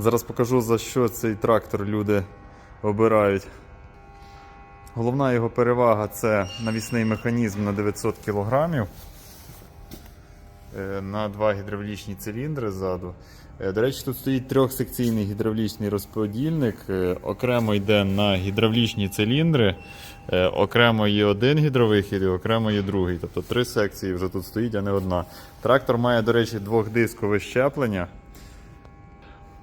Зараз покажу за що цей трактор люди обирають. Головна його перевага це навісний механізм на 900 кг. Е, На два гідравлічні циліндри ззаду. Е, До речі, тут стоїть трьохсекційний гідравлічний розподільник. Е, Окремо йде на гідравлічні циліндри. Окремо є один гідровихід і окремо є другий. Тобто три секції вже тут стоїть, а не одна. Трактор має, до речі, двохдискове щеплення.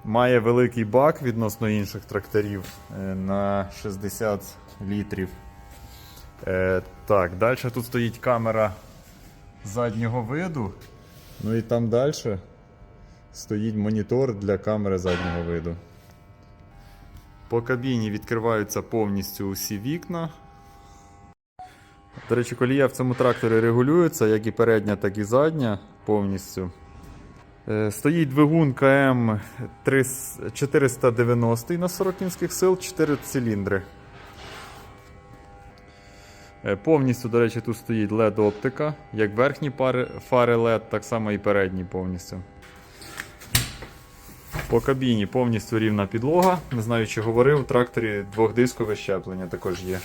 Має великий бак відносно інших тракторів е, на 60 літрів. Е, так, далі тут стоїть камера заднього виду. Ну і там далі стоїть монітор для камери заднього виду. По кабіні відкриваються повністю усі вікна. До речі, колія в цьому тракторі регулюється, як і передня, так і задня повністю. Е, Стоїть двигун КМ 490 на 40 кінських сил, 4 циліндри. Е, Повністю, до речі, тут стоїть LED-оптика. Як верхні пари, фари LED, так само і передні повністю. По кабіні повністю рівна підлога. Не знаю, чи говорив, в тракторі двохдискове щеплення також є.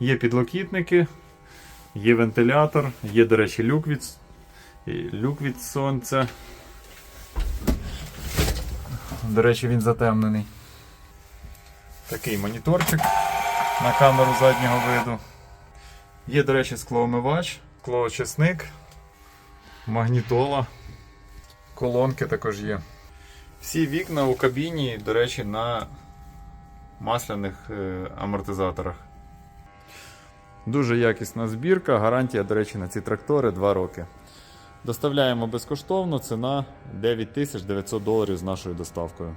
Є підлокітники, є вентилятор, є, до речі, люк від, і люк від сонця. До речі, він затемнений. Такий моніторчик на камеру заднього виду. Є, до речі, склоомивач, склоочисник, магнітола, колонки також є. Всі вікна у кабіні, до речі, на масляних е, амортизаторах. Дуже якісна збірка, гарантія, до речі, на ці трактори 2 роки. Доставляємо безкоштовно, ціна 9900 доларів з нашою доставкою.